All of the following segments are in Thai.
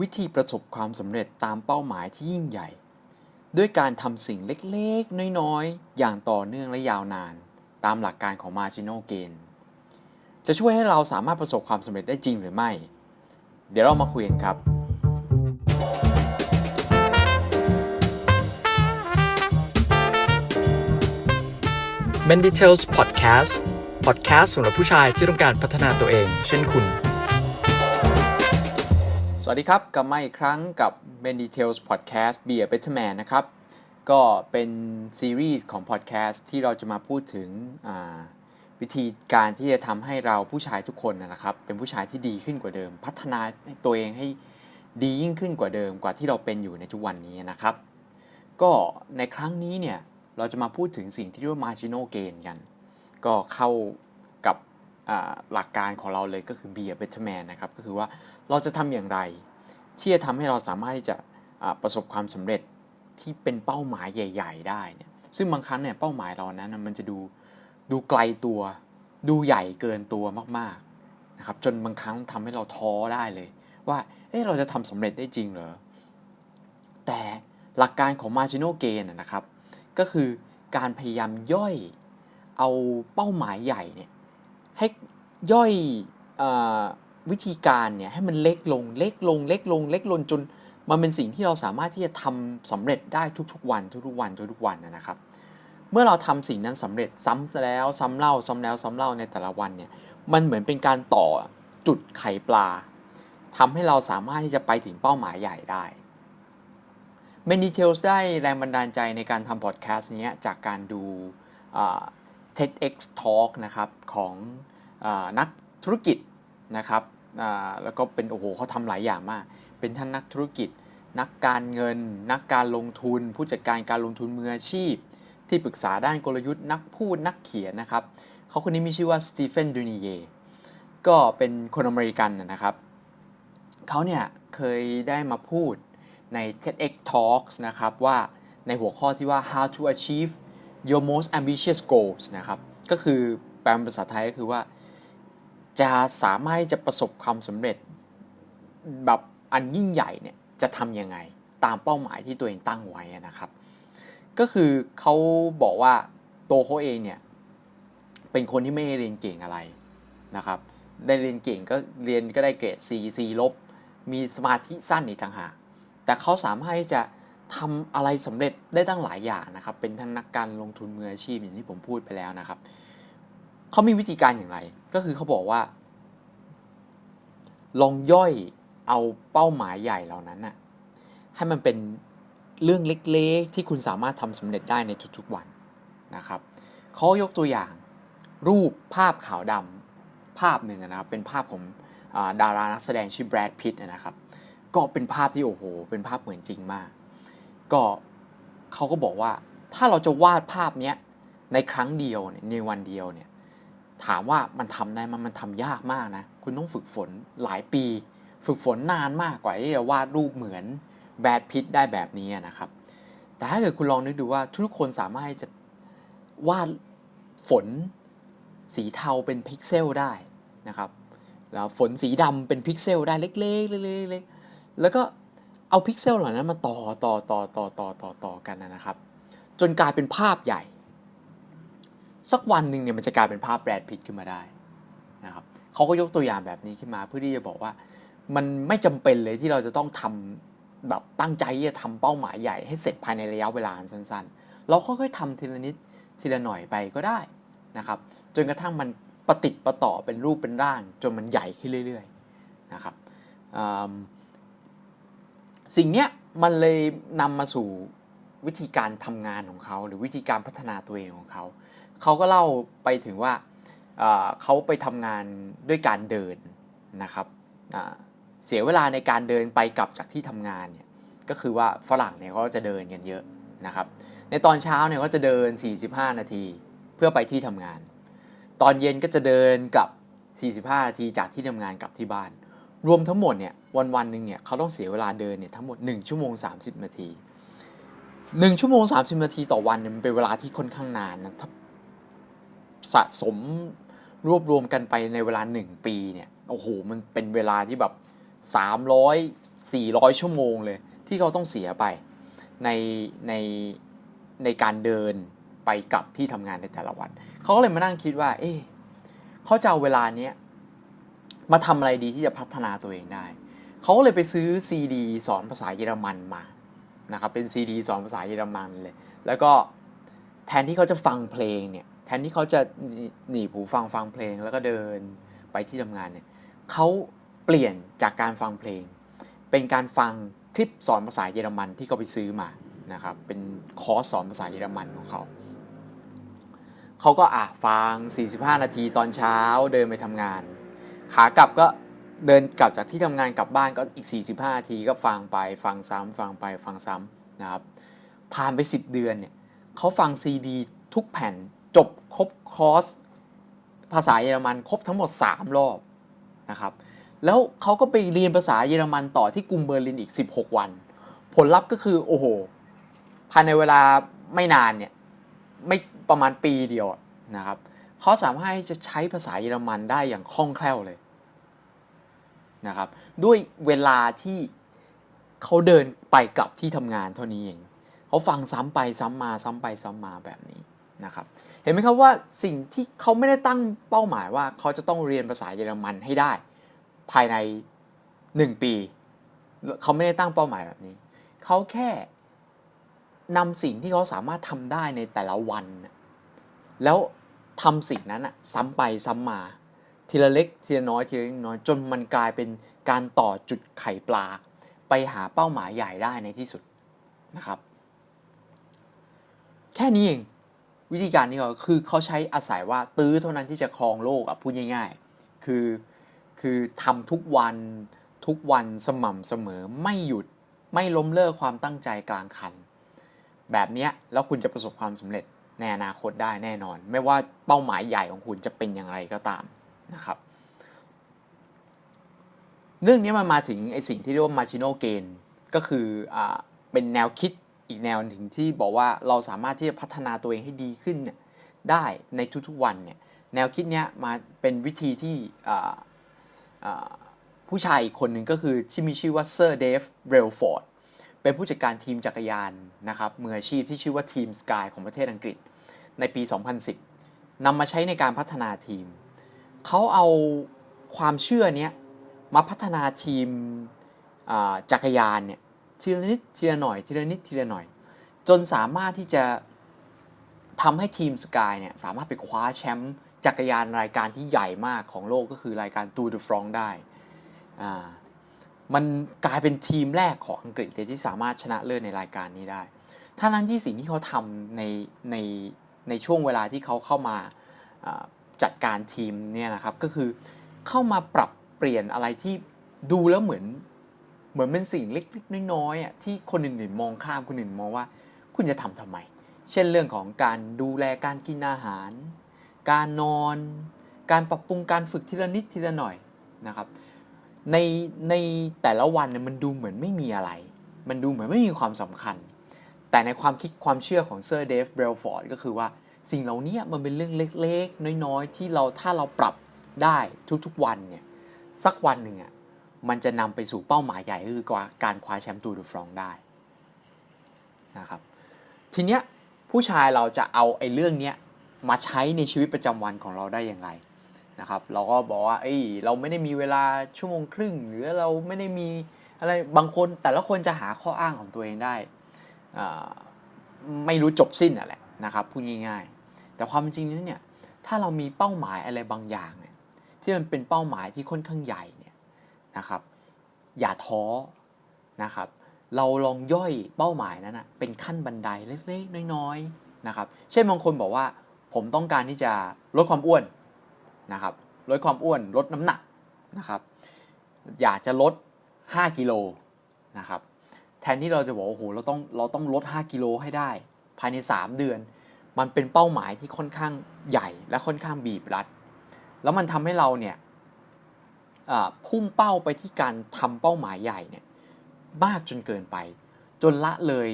วิธีประสบความสำเร็จตามเป้าหมายที่ยิ่งใหญ่ ด้วยการทำสิ่งเล็กๆ น้อยๆ อย่างต่อเนื่องและยาวนาน ตามหลักการของ Marginal Gain จะช่วยให้เราสามารถประสบความสำเร็จได้จริงหรือไม่ เดี๋ยวเรามาคุยกันครับ m e n Details Podcast Podcast สำหรับผู้ชายที่ต้องการพัฒนาตัวเอง เช่นคุณ วัสดีครับ กลับมาอีกครั้งกับ Ben Details Podcast Be a Better Man นะครับ ก็เป็นซีรีส์ของ podcast ที่เราจะมาพูดถึงวิธีการที่จะทำให้เราผู้ชายทุกคนนะครับ เป็นผู้ชายที่ดีขึ้นกว่าเดิม พัฒนาตัวเองให้ดียิ่งขึ้นกว่าเดิมกว่าที่เราเป็นอยู่ในทุกวันนี้นะครับ ก็ในครั้งนี้เนี่ยเราจะมาพูดถึงสิ่งที่เรียกว่า marginal gain กัน ก็เข้า หลักการของเราเลยก็คือ be a better man นะครับ ก็คือว่าเราจะทำอย่างไร ที่จะทำให้เราสามารถที่จะประสบความสำเร็จที่เป็นเป้าหมายใหญ่ ๆ ได้เนี่ยซึ่งบางครั้งเนี่ยเป้าหมายเรานั้นมันจะดูดูไกลตัวดูใหญ่เกินตัวมากๆนะครับจนบางครั้งทำให้เราท้อได้เลย ว่าเอ๊ะเราจะทำสำเร็จได้จริงเหรอแต่หลักการของ marginal gain นนะครับ ก็คือการพยายามย่อยเอาเป้าหมายใหญ่เนี่ย ให้ย่อยอวิธีการเนี่ยให้มันเล็กลงเล็กลงเล็กลงเล็กลงจนมันเป็นสิ่งที่เราสามารถที่จะทำสำเร็จได้ทุกๆวันทุกๆวันทุกๆวันนะครับ เมื่อเราทำสิ่งนั้นสำเร็จซ้ำแล้วซ้ำเล่าซ้ำแล้วซ้ำเล่าในแต่ละวันเนี่ยมันเหมือนเป็นการต่อจุดไข่ปลาทำให้เราสามารถที่จะไปถึงเป้าหมายใหญ่ได้ m a n Details ได้แรงบันดาลใจในการทำพอดแคสต์นี้จากการดู TEDx Talk นะครับของอนักธุรกิจนะครับแล้วก็เป็นโอ้โหเขาทำหลายอย่างมาก เป็นท่านนักธุรกิจ นักการเงิน นักการลงทุน ผู้จัดการการลงทุนมืออาชีพ ที่ปรึกษาด้านกลยุทธ์นักพูดนักเขียนนะครับเขาคนนี้มีชื่อว่าสตีเฟนดูนิเยก็เป็นคนอเมริกันนะครับเขาเนี่ยเคยได้มาพูดใน TEDx Talks นะครับว่าในหัวข้อที่ว่า how to achieve your most ambitious goals นะครับ ก็คือแปลเป็นภาษาไทยก็คือว่า จะสามารถจะประสบความสำเร็จแบบอันยิ่งใหญ่เนี่ย จะทำยังไงตามเป้าหมายที่ตัวเองตั้งไว้นะครับ ก็คือเขาบอกว่าตัวเขาเองเนี่ย เป็นคนที่ไม่เรียนเก่งอะไรนะครับ ได้เรียนเก่งก็เรียนก็ได้เกรด C C ลบ มีสมาธิสั้นอีกต่างหาก แต่เขาสามารถที่จะ ทำอะไรสำเร็จได้ตั้งหลายอย่างนะครับ เป็นทั้งนักการลงทุนมืออาชีพอย่างที่ผมพูดไปแล้วนะครับเขามีวิธีการอย่างไร ก็คือเขาบอกว่า ลองย่อยเอาเป้าหมายใหญ่เหล่านั้นน่ะให้มันเป็นเรื่องเล็กๆ ที่คุณสามารถทำสำเร็จได้ในทุกๆวันนะครับเขายกตัวอย่าง รูปภาพขาวดำภาพหนึ่งนะครับเป็นภาพของอาดารานักแสดงชื่อแบรดพิตต์นะครับ ก็เป็นภาพที่โอ้โห เป็นภาพเหมือนจริงมาก ก็เขาก็บอกว่า ถ้าเราจะวาดภาพเนี้ยในครั้งเดียวเนี่ยในวันเดียวเนี่ยถามว่ามันทำได้มันมันทำยากมากนะ คุณต้องฝึกฝนหลายปี ฝึกฝนนานมากกว่าที่จะวาดรูปเหมือนแบดพิตได้แบบนี้นะครับ แต่ถ้าเกิดคุณลองนึกดูว่าทุกคนสามารถจะวาดฝนสีเทาเป็นพิกเซลได้นะครับ แล้วฝนสีดำเป็นพิกเซลได้เล็กๆเล็กๆแล้วก็ เอาพิกเซลเหล่านั้นมาต่อต่อต่อต่อต่อต่อต่อกันนะครับ จนกลายเป็นภาพใหญ่ สักวันหนึ่งเนี่ยมันจะกลายเป็นภาพแบรดพิตขึ้นมาได้นะครับเขาก็ยกตัวอย่างแบบนี้ขึ้นมาเพื่อที่จะบอกว่า มันไม่จำเป็นเลยที่เราจะต้องทำแบบตั้งใจที่จะทำเป้าหมายใหญ่ให้เสร็จภายในระยะเวลาสั้นๆ เราค่อยๆทำทีละนิดทีละหน่อยไปก็ได้นะครับจนกระทั่งมันประติดประต่อเป็นรูปเป็นร่าง จนมันใหญ่ขึ้นเรื่อยๆนะครับอืม สิ่งเนี้ยมันเลยนำมาสู่วิธีการทำงานของเขา หรือวิธีการพัฒนาตัวเองของเขา เขาก็เล่าไปถึงว่าเขาไปทำงานด้วยการเดินนะครับเสียเวลาในการเดินไปกลับจากที่ทำงานเนี่ยก็คือว่าฝรั่งเนี่ยเขาจะเดินกันเยอะนะครับ ในตอนเช้าเนี่ยก็จะเดิน 45 นาทีเพื่อไปที่ทำงาน ตอนเย็นก็จะเดินกลับ 45 นาทีจากที่ทำงานกลับที่บ้าน รวมทั้งหมดเนี่ยวันวันหนึ่งเนี่ยเขาต้องเสียเวลาเดินเนี่ยทั้งหมด 1 ชั่วโมง 30 นาที 1 ชั่วโมง 30 นาทีต่อวันเนี่ยมันเป็นเวลาที่ค่อนข้างนานนะถ้าสะสมรวบรวมกันไปในเวลา 1 ปีเนี่ยโอ้โหมันเป็นเวลาที่แบบ400 ชั่วโมงเลย ที่เขาต้องเสียไปในในในการเดินไปกลับที่ทำงานในแต่ละวัน เขาก็เลยมานั่งคิดว่า เอ๊เขาจะเอาเวลาเนี้ย มาทำอะไรดีที่จะพัฒนาตัวเองได้ เขาก็เลยไปซื้อซีดีสอนภาษาเยอรมันมานะครับเป็นซีดีสอนภาษาเยอรมันเลย แล้วก็แทนที่เขาจะฟังเพลงเนี่ยแทนที่เขาจะหนีหูฟังฟังเพลงแล้วก็เดินไปที่ทำงานเนี่ยเขาเปลี่ยนจากการฟังเพลง เป็นการฟังคลิปสอนภาษาเยอรมันที่เขาไปซื้อมานะครับเป็นคอร์สสอนภาษาเยอรมันของเขาเขาก็อะฟัง 45 นาทีตอนเช้าเดินไปทำงาน ขากลับก็เดินกลับจากที่ทำงานกลับบ้านก็อีก 45 นาทีก็ฟังไปฟังซ้ำฟังไปฟังซ้ำนะครับ ผ่านไป 10 เดือนเนี่ยเขาฟังซีดีทุกแผ่นจบครบคอร์สภาษาเยอรมันครบทั้งหมด 3 รอบนะครับ แล้วเขาก็ไปเรียนภาษาเยอรมันต่อที่กรุงเบอร์ลินอีก 16 วัน ผลลัพธ์ก็คือโอ้โหภายในเวลาไม่นานเนี่ยไม่ประมาณปีเดียวนะครับ เขาสามารถจะใช้ภาษาเยอรมันได้อย่างคล่องแคล่วเลยนะครับด้วยเวลาที่เขาเดินไปกลับที่ทำงานเท่านี้เองเขาฟังซ้ำไปซ้ำมาซ้ำไปซ้ำมาแบบนี้นะครับเห็นไหมครับว่าสิ่งที่เขาไม่ได้ตั้งเป้าหมายว่าเขาจะต้องเรียนภาษาเยอรมันให้ได้ ภายใน 1 ปี เขาไม่ได้ตั้งเป้าหมายแบบนี้ เขาแค่นำสิ่งที่เขาสามารถทำได้ในแต่ละวัน แล้ว ทำสิ่งนั้นอะซ้ำไปซ้ำมา ทีละเล็กทีละน้อยทีละเล็กน้อยจนมันกลายเป็นการต่อจุดไข่ปลา ไปหาเป้าหมายใหญ่ได้ในที่สุดนะครับ แค่นี้เองวิธีการนี้ก็คือเขาใช้อาศัยว่าตื้อเท่านั้นที่จะครองโลกอะพูดง่ายๆ คือคือทำทุกวันทุกวันสม่ำเสมอไม่หยุดไม่ล้มเลิกความตั้งใจกลางคัน แบบนี้แล้วคุณจะประสบความสำเร็จ ในอนาคตได้แน่นอน ไม่ว่าเป้าหมายใหญ่ของคุณจะเป็นอย่างไรก็ตามนะครับ เรื่องนี้มันมาถึงไอสิ่งที่เรียกว่า marginal gain ก็คืออ่าเป็นแนวคิดอีกแนวหนึ่งที่บอกว่าเราสามารถที่จะพัฒนาตัวเองให้ดีขึ้นเนี่ยได้ในทุกๆวันเนี่ยแนวคิดเนี้ยมาเป็นวิธีที่ผู้ชายอีกคนหนึ่งก็คือที่มีชื่อว่าเซอร์เดฟเรลฟอร์ด เป็นผู้จัดการทีมจักรยานนะครับมืออาชีพที่ชื่อว่าทีมสกายของประเทศอังกฤษ ในปี 2010 นำมาใช้ในการพัฒนาทีม เขาเอาความเชื่อนี้มาพัฒนาทีมจักรยานเนี่ยทีละนิดทีละหน่อยทีละนิดทีละหน่อย จนสามารถที่จะทำให้ทีมสกายเนี่ยสามารถไปคว้าแชมป์จักรยานรายการที่ใหญ่มากของโลกก็คือรายการตูดฟรองได้อ่า มันกลายเป็นทีมแรกของอังกฤษเลยที่สามารถชนะเลิศในรายการนี้ได้ท่านั้นที่สิ่งที่เขาทำในในในช่วงเวลาที่เขาเข้ามาจัดการทีมเนี่ยนะครับก็คือเข้ามาปรับเปลี่ยนอะไรที่ดูแล้วเหมือนเหมือนเป็นสิ่งเล็กๆน้อยๆอะที่คนอื่นๆมองข้ามคนอื่นมองว่า คุณจะทำทำไม เช่นเรื่องของการดูแลการกินอาหาร การนอน การปรับปรุงการฝึกทีละนิดทีละหน่อยนะครับ ในในแต่ละวันเนี่ยมันดูเหมือนไม่มีอะไร มันดูเหมือนไม่มีความสำคัญ แต่ในความคิดความเชื่อของเซอร์เดฟเบลฟอร์ดก็คือว่าสิ่งเหล่านี้มันเป็นเรื่องเล็กๆ น้อยๆ ที่เราถ้าเราปรับได้ทุกๆวันเนี่ยสักวันหนึ่งอะมันจะนำไปสู่เป้าหมายใหญ่คือการคว้าแชมป์ตูดูฟรองได้นะครับทีเนี้ยผู้ชายเราจะเอาไอ้เรื่องเนี้ยมาใช้ในชีวิตประจำวันของเราได้อย่างไร นะครับ เราก็บอกว่าเอ้ยเราไม่ได้มีเวลาชั่วโมงครึ่ง หรือเราไม่ได้มีอะไรบางคนแต่ละคนจะหาข้ออ้างของตัวเองได้ไม่รู้จบสิ้นอะแหละนะครับพูดง่ายๆ แต่ความจริงนั้นเนี่ยถ้าเรามีเป้าหมายอะไรบางอย่างเนี่ยที่มันเป็นเป้าหมายที่ค่อนข้างใหญ่เนี่ยนะครับ อย่าท้อนะครับ เราลองย่อยเป้าหมายนั้นนะเป็นขั้นบันไดเล็กๆ น้อยๆนะครับ เช่นบางคนบอกว่าผมต้องการที่จะลดความอ้วน นะครับลดความอ้วนลดน้ำหนักนะครับอยากจะลด 5 กิโลนะครับแทนที่เราจะบอกโอ้โหเราต้องเราต้องลด 5 กิโลให้ได้ ภายใน 3 เดือน มันเป็นเป้าหมายที่ค่อนข้างใหญ่และค่อนข้างบีบรัด แล้วมันทำให้เราเนี่ยพุ่งเป้าไปที่การทำเป้าหมายใหญ่เนี่ยมากจนเกินไป จนละเลย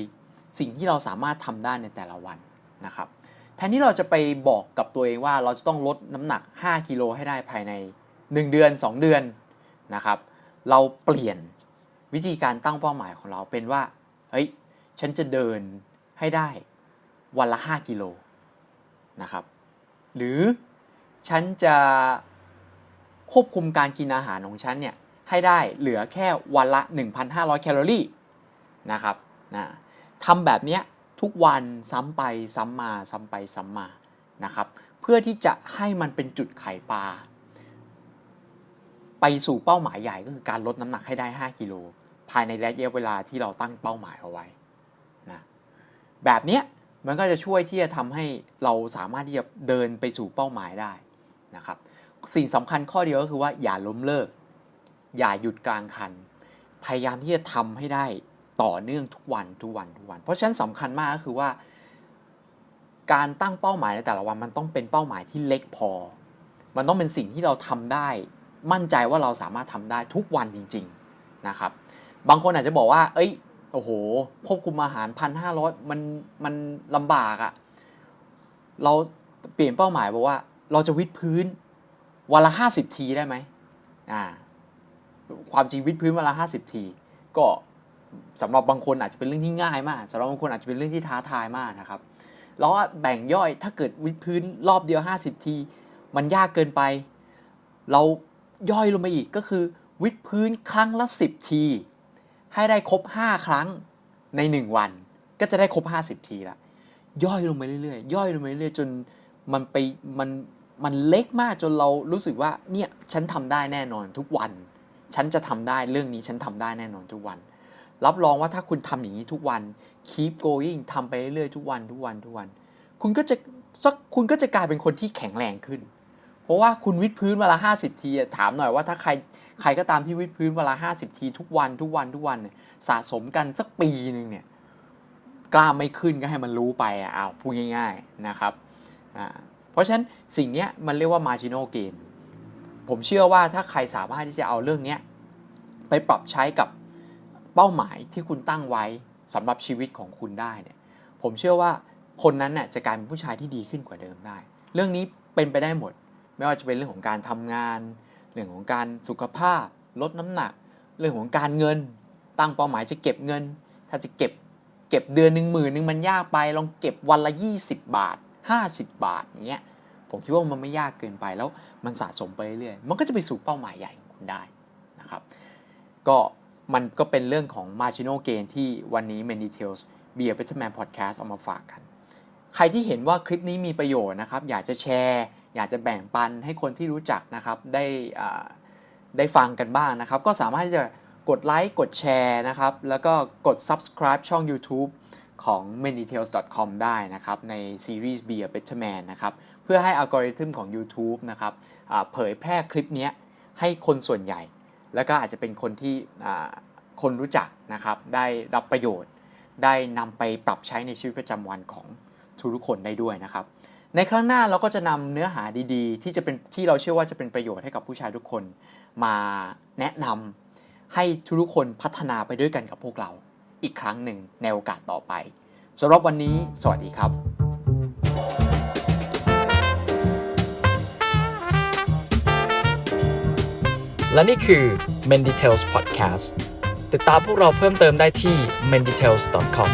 สิ่งที่เราสามารถทำได้ในแต่ละวันนะครับ แทนที่เราจะไปบอกกับตัวเองว่าเราจะต้องลดน้ำหนัก 5 กิโลให้ได้ภายใน 1 เดือน 2 เดือนนะครับ เราเปลี่ยนวิธีการตั้งเป้าหมายของเราเป็นว่า เฮ้ย ฉันจะเดินให้ได้วันละ 5 กิโลนะครับ หรือฉันจะควบคุมการกินอาหารของฉันเนี่ยให้ได้เหลือแค่วันละ 1,500 แคลอรี่นะครับนะทำแบบเนี้ย ทุกวันซ้ำไปซ้ำมาซ้ำไปซ้ำมานะครับ เพื่อที่จะให้มันเป็นจุดไข่ปลาไปสู่เป้าหมายใหญ่ก็คือการลดน้ำหนักให้ได้ 5 กิโลภายในระยะเวลาที่เราตั้งเป้าหมายเอาไว้นะแบบเนี้ยมันก็จะช่วยที่จะทำให้เราสามารถที่จะเดินไปสู่เป้าหมายได้นะครับ สิ่งสำคัญข้อเดียวก็คือว่าอย่าล้มเลิก อย่าหยุดกลางคัน พยายามที่จะทำให้ได้ ต่อเนื่องทุกวันทุกวันทุกวัน เพราะฉะนั้นสำคัญมากก็คือว่า การตั้งเป้าหมายในแต่ละวันมันต้องเป็นเป้าหมายที่เล็กพอ มันต้องเป็นสิ่งที่เราทำได้ มั่นใจว่าเราสามารถทำได้ทุกวันจริง ๆนะครับ บางคนอาจจะบอกว่า เอ้ยโอ้โหควบคุมอาหารพันห้าร้อยมันมันลำบากอะ่ะเราเปลี่ยนเป้าหมายบอกว่า เราจะวิดพื้นวันละห้าสิบทีได้ไหมอ่าความจริงวิดพื้นวันละห้าสิบที ก็ สำหรับบางคนอาจจะเป็นเรื่องที่ง่ายมากสำหรับบางคนอาจจะเป็นเรื่องที่ท้าทายมากนะครับแล้วแบ่งย่อยถ้าเกิดวิดพื้นรอบเดียว 50 ที มันยากเกินไป เราย่อยลงไปอีกก็คือ วิดพื้นครั้งละ 10 ที ให้ได้ครบ 5 ครั้งใน 1 วัน ก็จะได้ครบ 50 ทีละย่อยลงไปเรื่อยๆย่อยลงไปเรื่อยๆจนมันไปมันมันเล็กมากจนเรารู้สึกว่าเนี่ยฉันทำได้แน่นอนทุกวัน ฉันจะทำได้เรื่องนี้ฉันทำได้แน่นอนทุกวัน รับรองว่าถ้าคุณทำอย่างนี้ทุกวัน keep going ทำไปเรื่อยๆทุกวันทุกวันทุกวัน คุณก็จะสักคุณก็จะกลายเป็นคนที่แข็งแรงขึ้น เพราะว่าคุณวิดพื้นวันละห้าสิบทีถามหน่อยว่าถ้าใครใครก็ตามที่วิดพื้นวันละห้าสิบทีทุกวันทุกวันทุกวันเนี่ยสะสมกันสักปีหนึ่งเนี่ยกล้ามไม่ขึ้นก็ให้มันรู้ไปอะเอาพูดง่าย ๆนะครับอ่าเพราะฉะนั้นสิ่งเนี้ยมันเรียกว่า marginal gain ผมเชื่อว่าถ้าใครสามารถที่จะเอาเรื่องเนี้ยไปปรับใช้กับ เป้าหมายที่คุณตั้งไว้สำหรับชีวิตของคุณได้เนี่ยผมเชื่อว่าคนนั้นน่ะจะกลายเป็นผู้ชายที่ดีขึ้นกว่าเดิมได้ เรื่องนี้เป็นไปได้หมด ไม่ว่าจะเป็นเรื่องของการทำงาน เรื่องของการสุขภาพ ลดน้ำหนัก เรื่องของการเงิน ตั้งเป้าหมายจะเก็บเงิน ถ้าจะเก็บเก็บเดือนหนึ่งหมื่นหนึ่งมันยากไป ลองเก็บวันละ 20 บาท 50 บาทอย่างเงี้ยผมคิดว่ามันไม่ยากเกินไปแล้วมันสะสมไปเรื่อยๆมันก็จะไปสู่เป้าหมายใหญ่ของคุณได้นะครับ ก็ มันก็เป็นเรื่องของ marginal gain ที่วันนี้ Many Details Be a Better Man Podcast เอามาฝากกัน ใครที่เห็นว่าคลิปนี้มีประโยชน์นะครับ อยากจะแชร์ อยากจะแบ่งปันให้คนที่รู้จักนะครับ ได้ได้ฟังกันบ้างนะครับ ก็สามารถที่จะกดไลค์กดแชร์นะครับ แล้วก็กด subscribe ช่อง YouTube ของ mendetails.com ได้นะครับ ในซีรีส์ Be a Better Man นะครับ เพื่อให้อัลกอริทึมของ YouTube นะครับเผยแพร่คลิปนี้ให้คนส่วนใหญ่ แล้วก็อาจจะเป็นคนที่คนรู้จักนะครับได้รับประโยชน์ ได้นำไปปรับใช้ในชีวิตประจำวันของทุกคนได้ด้วยนะครับ ในครั้งหน้าเราก็จะนำเนื้อหาดีๆ ที่จะเป็นที่เราเชื่อว่าจะเป็นประโยชน์ให้กับผู้ชายทุกคนมาแนะนำให้ทุกคนพัฒนาไปด้วยกันกับพวกเราอีกครั้งหนึ่งในโอกาสต่อไปสำหรับวันนี้ สวัสดีครับ และนี่คือ Menditales Podcast ติดตามพวกเราเพิ่มเติมได้ที่ menditales.com